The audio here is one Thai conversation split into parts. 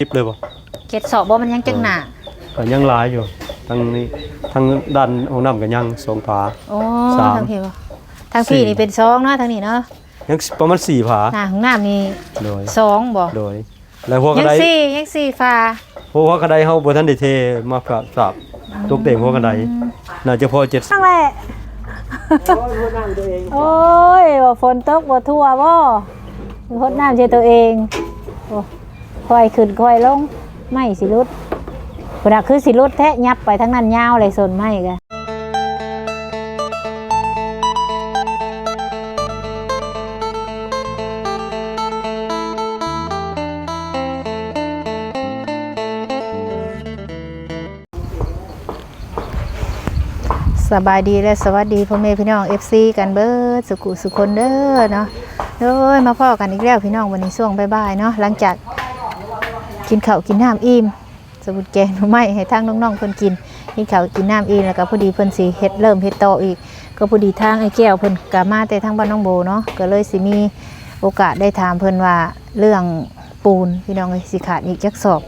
คลิปเลยบ่เจ็ดสอบบ่มันยังจังหนาก็ยังหลายอยู่ทั้งนี้ทั้งด้านห้องน้ำก็ยังสองผา โอ้สามทางพี่บ่ทางพี่สี่ นี่เป็นสองเนาะทางนี้เนาะยังประมาณ4ผาหน้าของน้ำนี่โดยสองบ่โดย แล้วหัวกยัระงไดสี่ยังสี่ฟ้าหัวกระไดเฮาบ่ทันได้เทมาฝากสาบตกแต่งหัวกระไดน่าจะพอ7นั่งแหละโอ้ยบ่ฝนตกบ่ทั่วบ่มีพดน้ำเจตัวเองโอ้ ค่อยขึ้นค่อยลงไม่สิรุดพุ่นน่ะคือสิรุดแท้ยับไปทั้งนั้นยาวเลยส่วนไม่กะสบายดีและสวัสดีพ่อแม่พี่น้อง FC กันเบิดสุขุสุคนเด้อเนาะเด้อมาพ่อกันอีกแล้วพี่น้องวันนี้ช่วงบ่ายๆเนาะหลังจาก กินข้าวกินน้ำอิ่มสมุดแกงหน่อไม้ให้ทางน้องๆเพิ่นกินกินข้าวกินน้ำอิ่มแล้วก็พอดีเพิ่นสิเฮ็ดเริ่มเฮ็ดโตอีก ก็พอดีทางไอ้แก้วเพิ่นก็มาแต่ทางบ้านน้องโบเนาะก็เลยสิมีโอกาสได้ถามเพิ่นว่าเรื่องปูนพี่น้องสิขาดอีกจักสอบ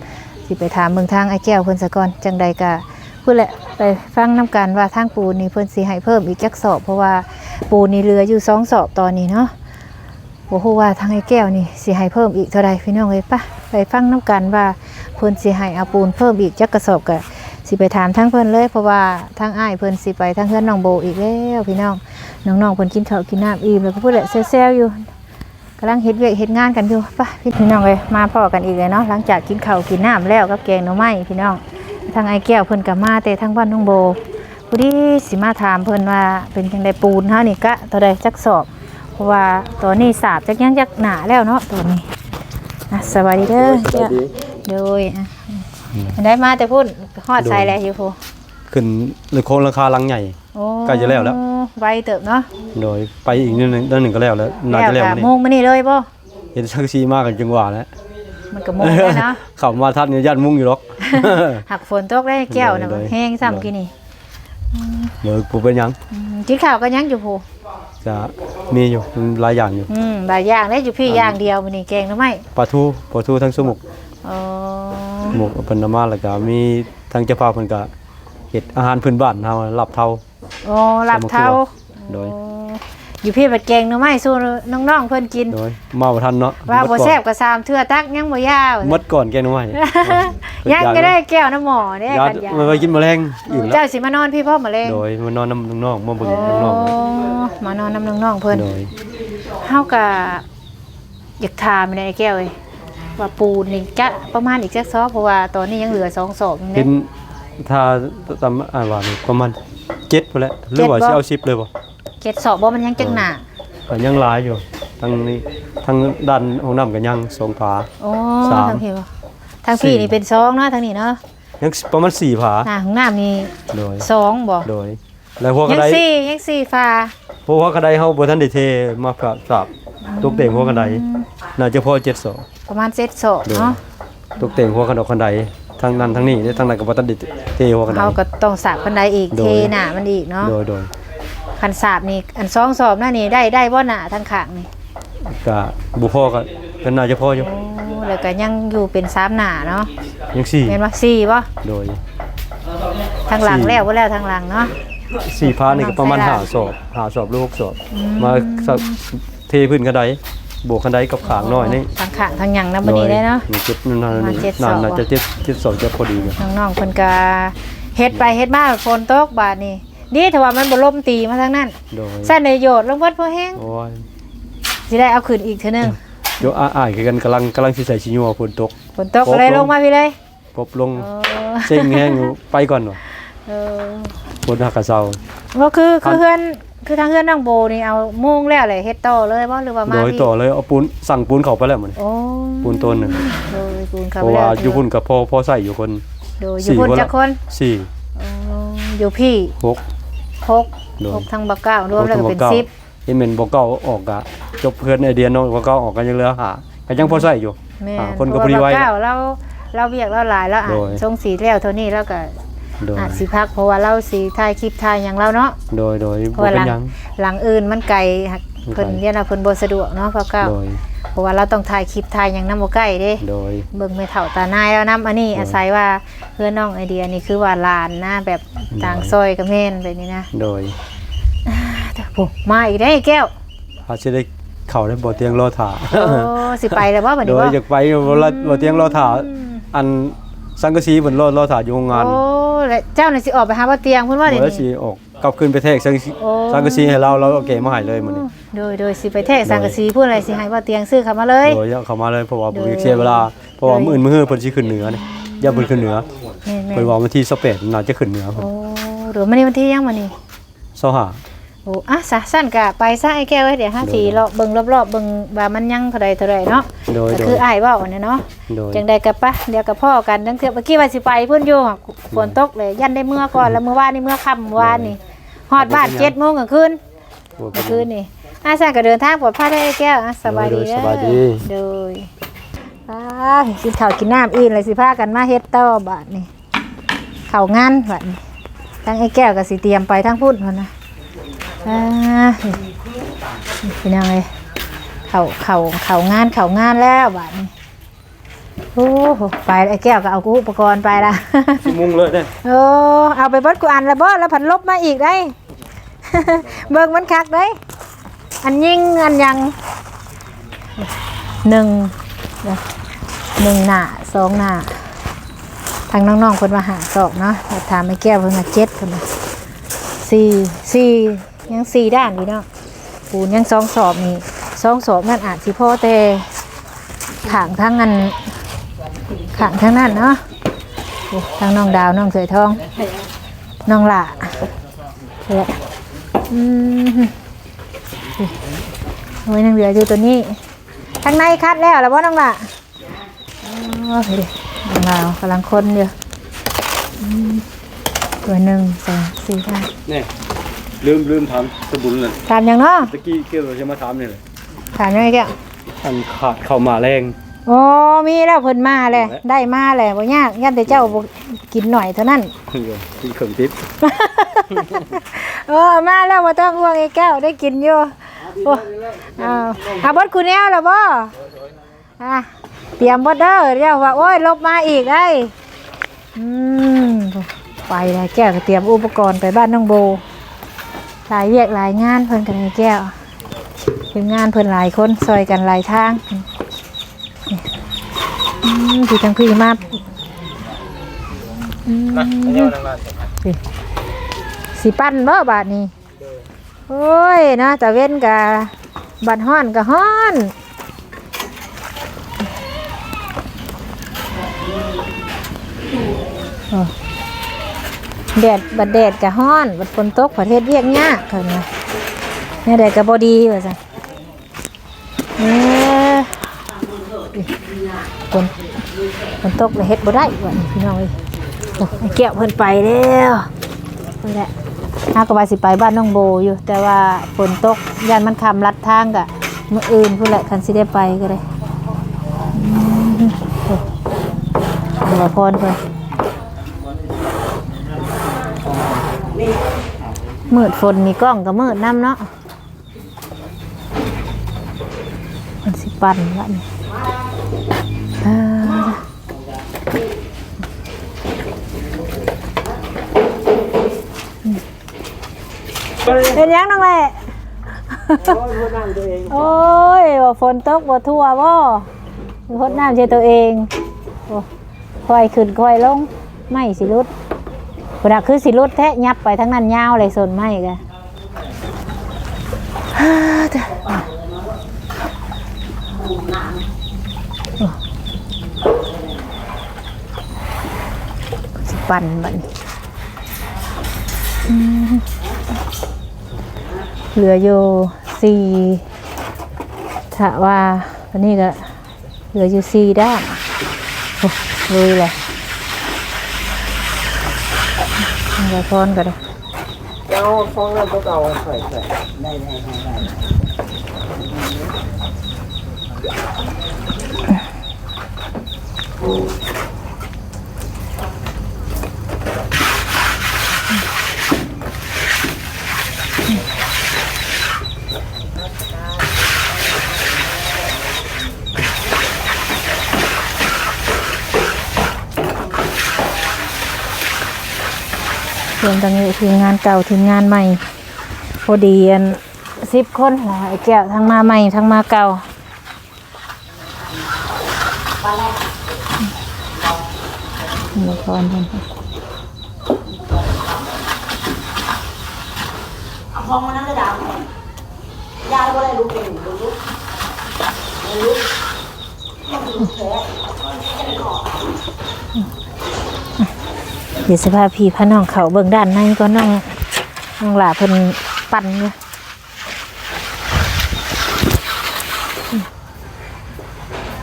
สิไปถามเมืองทางไอ้แก้วเพิ่นซะก่อนจังใดก็พูดแหละไปฟังน้กันว่าทางปูนนี่เพิ่นสิให้เพิ่มอีกจักสอบ เพราะว่าปูนนี่เหลืออยู่สองสอบตอนนี้เนาะ บ่ฮู้ว่าทางไอ้แก้วนี่สิให้เพิ่มอีกเท่าใดพี่น้องเอ้ยปะไปฟังน้กันว่าเพิ่นสิให้เอาปูนเพิ่มอีกจักกระสอบก็สิไปถามทางเพิ่นเลยเพราะว่าทางอ้ายเพิ่นสิไปทางเฮือนน้องโบอีกแล้วพี่น้องน้องๆเพิ่นกินข้าวกินน้ำอิ่มแล้วก็พูดแหละแซวๆอยู่กำลังเฮ็ดเวียกเฮ็ดงานกันอยู่ป่ะพี่น้องเลยมาพ่อกันอีกเลยเนาะหลังจากกินข้าวกินน้ำแล้วกับแกงหน่อไม้พี่น้องทางไอ้แก้วเพิ่นก็มาแต่ทางบ้านน้องโบผู้ที่สิมาถามเพิ่นว่าเป็นจังไดปูนเฮานี่กะเท่าใดจักสอบ ราะว่าตอนนี้สาบจักยังจักหนาแล้วเนาะตอนนี้อะสวัสดีเด้อแก้วโดยอะได้มาแต่พุ่นฮอดใส่แล้วอยู่พูขึ้นเลยโครงราคาลังใหญ่ โอ้ใกล้จะแล้วแล้ว ไวเติบเนาะโดยไปอีกนิดนึงด้านหนึ่งก็แล้วแล้วน่าจะแล้วกะนี่โมงมานี่เลยบ่เห็นชักซีมากกันจังหวะแล้วมันก็โมงแล้วเนาะเข้ามาทัดเนี่ยยันมุ่งอยู่หรอก หักฝนตกได้แก้วนะเลยแห้งซ้ำกินนี่เดี๋ยวผมเป็นหยังอืมกินข้าวก็ยังอยู่โพ จะมีอยู่หลายอย่างอยู่อืมหลายอย่างได้อยู่พี่อย่างเดียวมันนี่แกงหรือไม่ปลาทูปลาทูทั้งสมุกอ๋อหมกเป็นน้ำมาแล้วก็มีทางเจ้าภาพเพิ่นก็เฮ็ดอาหารพื้นบ้านเฮาลับเท่าโอ้หลับเท้าโดยโอ้อยู่พี่บัดแกงหรือไม่สู้น้องๆเพิ่นกิน โดยมาบ่ทันเนาะว่าบ่หมดก่อนแซ่บก็ซามเทื่อตักยังบ่ยาวหมดก่อนแกงหน้อยยังก็ได้แก้วน้ำหมอเด้ยากันยามันไปกินแมลงอิ่มแล้วเจ้าสิมานอนพี่พ่อมาเลยโดยมานอนน้ำน้องๆมาเบิ่งโอ้น้องมานอนน้ำน้องๆเพิ่นๆโดยเฮาก็อยากถามในไอ้แก้วเอ้ยว่าปูนนี่จะประมาณอีกจักซอบเพราะว่าตอนนี้ยังเหลือสองศอกอยู่เห็เด้นถ้าตามอ่านว่านี่ประมาณ7พุ่นแหละหรือว่าเจ็ดบ่สิเอา10เลยบ่ เจ็ดศอกบ่มันยังจังหนาก็ยังหลายอยู่ทั้งนี้ทั้งด้านห้องน้ำก็ยังสองผา โอ้สามทางพี่บ่ทางพี่สี่ นี่เป็นสองเนาะทางนี้เนาะยังประมาณ4ผาหน้าของน้ำนี่โดยสองบ่โดย แล้วหัวกยัระงไดสี่ยังสี่ฟ้าเพราะว่ากระไดเฮาบ่ทันได้เทมาฝากสาบตกแต่งหัวกระไดน่าจะพอ7ศอกประมาณเจ็ดศอกโดยเนาะตกแต่งหัวกระดอกกระไดทางนั้นทางนี้และทางนั้นก็บ่ทันได้เทหัวกระไดเราก็ต้องสาบบันไดอีกโดเทย หน้ามันอีกเนาะโดยโดย คันสาบนี่อันสองสอบหน้านี่ได้ได้บ่หน้าทางข้างนี่ก็บ่พอก็ก็น่าจะพออยู่โอ้แล้วก็ยังอยู่เป็นสามหน้าเนาะยังสี่แม่นว่าสี่บ่โดยทางหลังสี่แล้วบ่แล้วทางหลังเนาะสี่พานี่ก็ประมาณใส่ห้าได้ศอกห้าศอกหรือหกศอกมาสักเทพื้นกระไดโบกกระไดกับขางน้อยนี่ทางข้างทางหยังนำบัดนี้ได้เนาะโดยเจ็ดนั่นประมาณนี่เจ็ดศนั่อนกน่าจะเจ็ดเจ็ดศอกจะพอดีอยู่น้องๆเพิ่นก็เฮ็ดไปเฮ็ดมาฝนตกบาดนี้ ดีแต่ว่ามันบ่ลมตีมาทางนั้นโดยสั้นในโยดลงเบิดพอแห้งโอ้ยสิได้เอาขึ้นอีกเทื่อนึงโยอ้ายๆคือกันกำลังกำลังสิใส่ชิญัวฝนตกฝนตกก็เลยโอ้ลงมาพี่เลยปบลงเออเซ็งแห้งอยู่ไปก่อนว่ะเออฝนหักกะเซาก็คือคือเฮือนคือทางเฮือนน้องโบนี่เอามุ่งแล้วเลยเฮ็ดต่อเลยบ่หรือว่ามาโดยพี่ต่อเลยเอาปูนสั่งปูนเข้าไปแล้วมันโอ้ปูนต้นหนึ่งโดยปูนเข้าเพไปราะแล้ว่าวอยู่พุ่นกับพอพอใส่อยู่คนโดยอสี่ยู่พุ่นคนละจักคนสี่อ๋ออยู่พี่หก หกโดย หกทั้งบักเก้ารวมแล้วก็เป็นหกทั้งบักเก้าสิบเห็นเมนบอกเก้าออกกะจบเพื่อนไอเดียน้องบอกเก้าออกกันยังเหลือหาก็ยังพอใส่อยู่แม่อ่าคนเพก็ราะบ่ได้ว่าไว้บักเก้าเราเราเวียกเราหลายแล้วอะโดย ทรงสีแล้วเท่านี้แล้วก็โดยอาจสิพักเพราะว่าเราสีถ่ายคลิปถ่ายหยังเราเนาะ โดยโดยเพบ่ราะว่าเป็หลันงหยัง หลังอื่นมันไกลหักมันไกล เพิ่นเรียนว่าเพิ่นบ่สะดวกเนาะบักเก้าโดย เพราะว่าเราต้องถ่ายคลิปถ่ายหยังนำบ่ใกล้เด้ โดย เบิ่งไม่เท่าตานายแล้วนํอันนี้อาศัยว่าเพื่อนน้องไอเดียนี่คือว่าหลานนะแบบต่างซอยกับแม่นแบบนี้นะโดยแต่โอ้มาอีกได้วไอ้แก้ว เขาจะได้เข้าได้บ่เตียงรอถ่าโอ้สิไปแล้วบ่บัดโดนี้ยบ่อยากไปบ่ละบ่เตียงรอถ่าอันสังกะสีเพิ่นรอรอถ่าอยู่โรงงานโอ้แล้วเจ้าน่ะสิออกไปหาบ่เตียงเพิ่นว่าบ่เดี๋ยวได้นี้สิออก กลับขึ้นไปแทกสังกะสีโอ้ สังกะสีให้เราเราเอาเก็บมาให้เลยมื้อนี้ โดยโดยสิไปแทกสังกะสีพูดอะไรสิให้บ่เตียงซื้อเข้ามาเลย โดยเอาเข้ามาเลยเพราะว่าบ่โดยอยากเสียเวลาเพราะว่ามื้ออื่นมื้อเพิ่นสิขึ้นเหนือนี่อย่าเพิ่นขึ้นเหนือแม่นเพิ่นว่าวันที่28น่าจะขึ้นเหนือๆพุ่นโอ้เดี๋ยวมื้อนี้วันที่ยังมื้อนี้25โอ้อะซะสั้นกะไปซะไอ้แก้วเอ้ยเดี๋ยวหาสีเลาะเบิ่งรอบๆเบิ่งว่ามันยังเท่าใดเท่าใดเนาะโดยก็โดคืย ออ้ายเว้าเนี่ยเนาะโดย จังใดกับปะเดี๋ยวกับพ่อกันทั้งเทื่อเมื่อกี้ว่าสิไปเพิ่นอยู่อะฝนตกเลย ยันได้เมื่อก่อนแล้วเมื่อวานนี่เมื่อค่ำวานนี่ ฮอดบ้าน7:00นกลางคืนโอ้กลางคืนนี่อาซะก็เดินทางปลอดภัยได้ไอ้แก้วอะสบายดีโดยเด้อสบายดีโดยอ่ากินข้าวกินน้ำอิ่มเลยสิพากันมาเฮ็ดต่อบาดนี่เข้างานบัดนี้ทั้งไอ้แก้วก็สิเตรียมไปทั้งพุ่นพุ่นนะอ่าเป็นยังไงเข้าเข้าเข้างานเข้างานแล้วบาดนี้โอ้โหไปไอ้แก้วก็เอาอุปกรณ์ไปละสิมุงเลยเด้โอ้เอาไปเบดกูอันแล้วบ่แล้วผันลบมาอีกได้ เบิ่งมันคักได้อันยิ่งอันยังหนึ่งหนึ่งหน้าสองหน้าทางน้องๆเพิ่นมาหาสอบเนาะแต่ถามไม่แก้วเพิ่นมาเจ็ดเพิ่นมาสี่สี่ยังสี่ด้านอยู่เนาะปูนยังสองสอบนี่สองสอบนั่นอาจสิพ่อแต่ขางทั้งอันขางทั้งนั้นเนาะทั้งน้องดาวน้องเสยทอง น้องหล่าเนี่ย อืมโอ้ยนังเหลืออยู่ตัวนี้ข้างในคัดแล้วแล้วว่าน้องหล่าอ๋อเดี๋ยวน้องดาวกำลังคนเดียวอืมตัวหนึ่งสองสี่ห้านี่ลืมลืมถามสบุญเลยถามยังเนาะตะกี้เกี่ยวเราจะมาถามนี่เลยถามยังไงแกอันขาดเข้ามาแรงโอ้มีแล้วเพิ่นมาเลย ได้มาเลยบ่ยากยันแต่เจ้าบ่กินหน่อยเท่านั้นเดี๋ยวกินเขิงทิพย์ เออมาแล้วมาต้องห่วงไอ้แก้วได้กินอยู่โอ้เอาเอาบดคุณแนวแล้วบ่อะเตรียมบดเด้อเดี๋ยวว่าโอ้ยลบมาอีกไอ้อืมไปเลยแก้วก็เตรียมอุปกรณ์ไปบ้านน้องโบหลายเวียกหลายงานเพิ่นกันไอ้แก้วคืองานเพิ่นหลายคนซอยกันหลายทางอืมพี่ทั้งพี่มาอืม สิปั้นบ่บาทนี้โอ้ยนะตะเว้นกะบัดฮ้อนกะฮ้อนแดดบัดแดดกะฮ้อนบัดฝนตกประเทศเวียกยากเพิ่นว่าเนี่ยแดดกะบ่ดีว่าซั่นเอ้อฝนฝนตกเลยเฮ็ดบ่ได้ว่าพี่น้องเอ้ยแก้วเพิ่นไปแล้วนี่นแหละ ถ้าก็ว่าสิไปบ้านน้องโบอยู่ แต่ว่าฝนตกยันมันคำลัดทางกะเมื่ออื่นพูดแหละคันสิได้ไปก็ได้อืมโอ้เดี๋ยวพรเพิ่นมืดฝนมีกล้องก็มืดน้ำเนาะมันสิปั่นละนี่ เป็นยังน้องแหละโอ้ยว่าฝนตกว่าทั่วบ่พดน้ำใช่ตัวเองโอ้ค่อยขึ้นค่อยลง ไม่สิรุดพนักคือสิรุดแท้ยับไปทั้งนั้นยาวเลยส่วนไม่กะฮ่าเด้อโอ้สิปั่นบันอืม เหลืออยู่สี่ถ้าว่าวันนี้ก็เหลืออยู่สี่ด้านลุยเลยเดี๋ยวพรก็ได้เอาฟองน้ำเก่าใส่ใส่เรวมทั้งนี้ทีมงานเก่าทีมงานใหม่พอดีอันสิบคนหลายแก้วทั้งมาใหม่ทั้งมาเก่าหมดก่อนเพิ่นเอาพองมานั่งกระดาวย่าแล้วก็ได้ลูกเป็นลูกลูกลูกยังลูกแท้ ดี๋ยวสภาพพี่พระน้องเขาเบิ่งด้านในก็น้องน้องหลาเพิ่นปั่นอยู่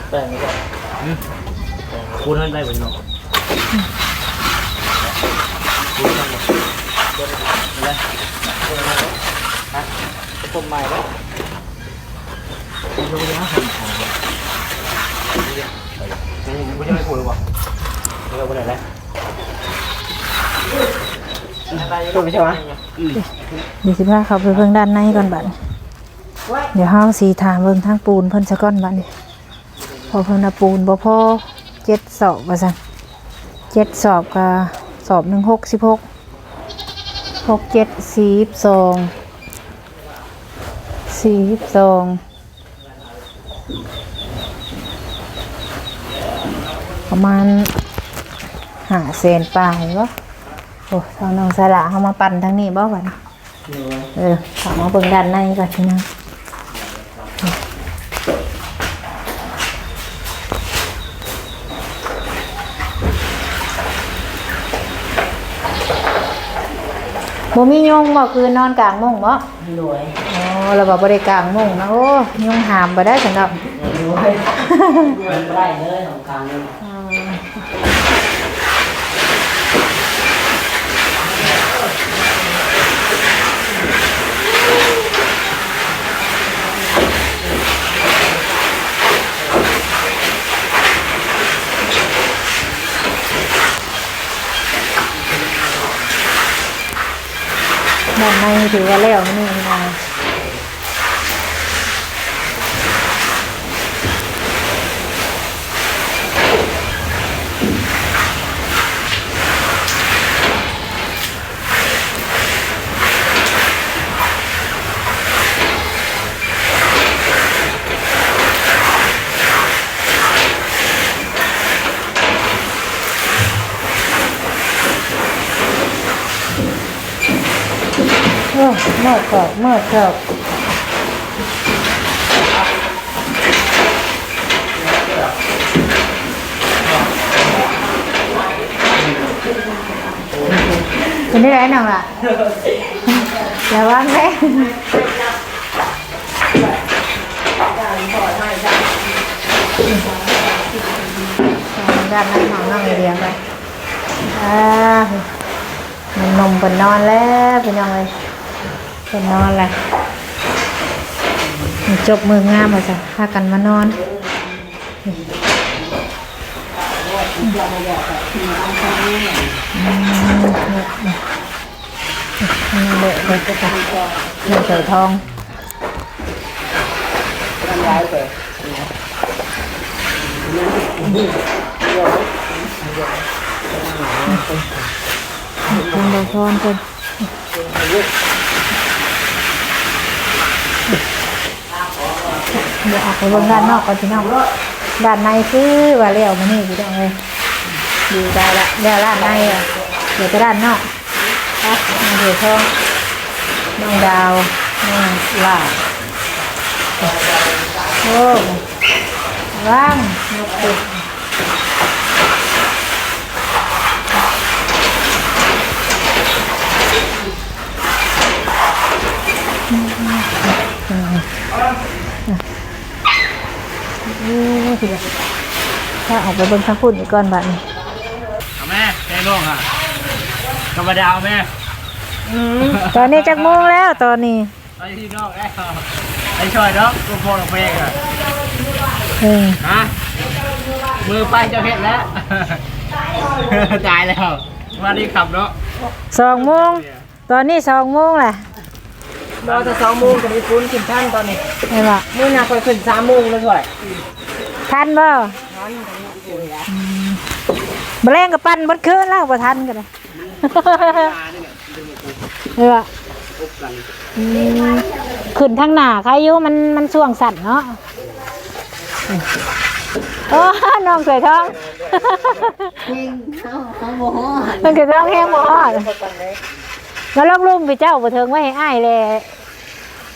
แต่งก็คูณให้ได้เหมือนเนาะต้นไม้แล้วดูนะผมไม่ใช่ไม่พูดหรือเปล่าเราไปไหนแล้ว ตัวไม่ใช่ไหมเดี๋ยวสิพาเขาไปเบิ่งด้านในก่อนบัดเดี๋ยวเฮาสีถามเบิ่งทางปูนเพิ่นซะก่อนบัดพอเพิ่นปูนบ่พอเจ็ดสอบว่าซั่นเจ็ดสอบก็สอบหนึ่งหกสิบหกหกเจ็ดสี่สิบสองสี่สิบสองประมาณหาเซนปลายวะ โอ้ทางน้องสละเขามาปั่นทางนี้บ่บัดนี้เออเขอมาเบิ่งด้านในก่อนพี่น้องบ่มียุงบ่คือนอนกลางมุ้งบ่รวยอ๋อเราบอกบ่ได้กลางมุ้งนะโอ้ยุงหามบ่ได้สำหรับรวยรวยไร่เลยของกลางเลย ด้านในถือว่าแล้วนี่นะ โอ้เมื่อเกิดเมื่อเกิดเป็นได้ไรหนังล่ะระวังแม่ด้านนั้นของน้องไอเดียวไปอ่ามันนมเป็นนอนแล้วเป็นยังไง ป็นนอนเลยจบมืองามมาจ้ะพากันมานอนนี่เละเลยก็จะเงินใส่ทอง ทำร้าย เลยคุณดี๋ยวออกไปเบิ่งด้านนอกก่อนพี่น้องด้านในคือว่าเลี้ยวมานี่พี่น้องเลยดีใจละเลี้ยวด้านในอะเดี๋ยวไปด้านนอกครับมาเดี๋ยวทองน้องดาวน้องลาโอ้ว่างนกติดอ้ยทีเดียว ถ้าออกไปเบิ่งทางพุ่นอีกก่อนบัดนี้เอาแม่แม่ล่วงอะกระบะดาวแม่ตอนนี้จักโมงแล้วตอนนี้ไอ้ที่นอกไอ้ไอ้ช่อยเนาะกูโฟนออกเพลงอะเออฮะมือไปจะเห็นแล้วตายแล้วมาดีขับเนาะสองโมงตอนนี้สองโมงแหละ รอจะสองโมงจะมีฟุ้นกินท่านตอนนี้เห็นปะมื้อหน้าคอยขึ้นสามโมงแล้วด้วยทันบ่มแรงกับปั้นบดคืนแล้วบ่ทันกันเลยเอออืมขึ้นทางหน้าใครอยู่มันมันช่วงสั่นเนาะโอ้น้องสวยทองเขาเขาโมโหมันคือต้องแห้งบ่ฮอด มาลอกลุ่มพี่เจ้าบ่เทิงไว้ให้อ้ายแล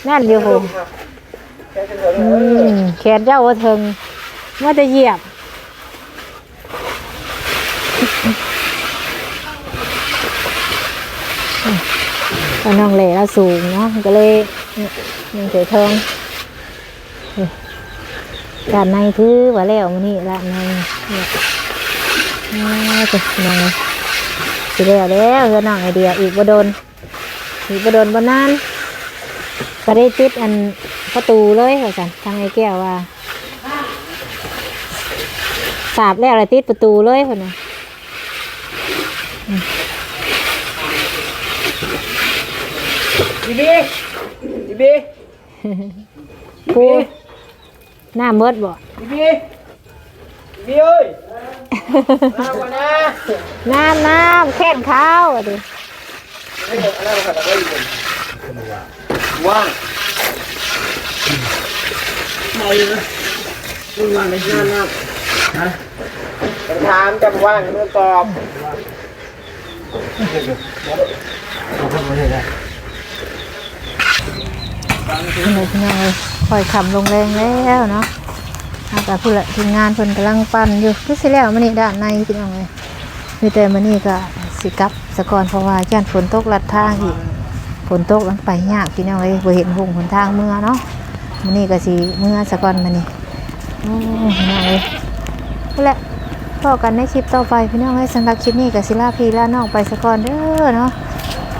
นั่นอยู่ผมอืมแขนเจ้าบ่เทิงว่าจะเหยียบก็น้องเล่เราสูงเนาะก็เลยมันเสียทองนี่ด้านในคือว่าแล้วมันนี่ด้านในนี่จะยังไงสิแล้วแล้วเฮือน้องไอเดียอีกบ่โดน อีกบ่โดนบ่นานก็ได้ติดอันประตูเลยว่าซั่นทางไอ้แก้วว่าสาบแล้วอะไรติดประตูเลยพุ่นน่ะอีบีอีบีกูหน้ามืดบ่อีบีอีบีเอ้ยมาก่อนนะน้ำน้ำแค่นข้าวอะดิ ว่างใครนะคุณว่างไม่ใช่นะฮะคำถามจะว่างเมื่อตอบพี่น้องพี่น้องเลยค่อยขำลงแรงแล้วเนาะอากาพูดละทีมงานเพิ่นกำลังปั่นอยู่คือสิแล้วมันนี่ด้านในพี่น้องเลยมีแต่มันนี่ก็ สิกลับสะกอนเพราะว่าย่านฝนตกลัดทางอีกฝนตกแล้วไปยากพี่น้องเอ้ยบ่เห็นหงหนทางเมื่อเนาะมื้อนี้ก็สิเมื่อซะกอนมื้อนี้โอ้พี่น้องเอ้ยนั่นแหละพอกันในคลิปต่อไปพี่น้องเอ้ยสำหรับคลิปนี้ก็สิลาพี่ลาน้องไปซะกอนเด้อเนาะ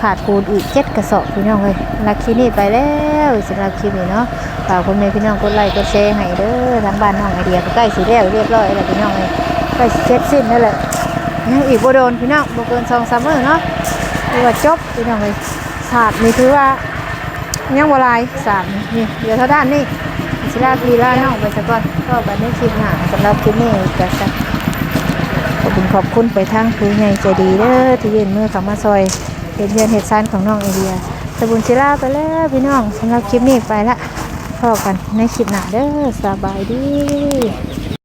ขาดปูนอีกเจ็ดกระสอบพี่น้องเอ้ยลักคลิปนี้ไปแล้วสำหรับคลิปนี้เนาะฝากคนในพี่น้องกดไลค์กดแชร์ให้เด้อทางบ้านน้องไอเดียก็ใกล้สิแล้วเรียบร้อยแล้วพี่น้องเอ้ยใกล้เสร็จสิ้นแล้วแหละ ยังอีกบ่โดนพี่น้องบ่เกิน2-3มื้อเนาะเรียกว่าจบพี่น้องเลยศาสตร์นี่คือว่ายังบลายศาสตร์นี่เดี๋ยวเท่าด้านนี่สิลาพีลาน้องไปซะก่อนก็ไปในคลิปหน้าสำหรับคลิปนี้ก็จะขอบคุณขอบคุณไปทางผู้ใหญ่ใจดีเด้อที่ยืนมือเข้ามาซอยเห็นเรียนเหตุซานของน้องไอเดียสบุญศิลาไปแล้วพี่น้องสำหรับคลิปนี้ไปละพอกันในคลิปหน้าเด้อสบายดี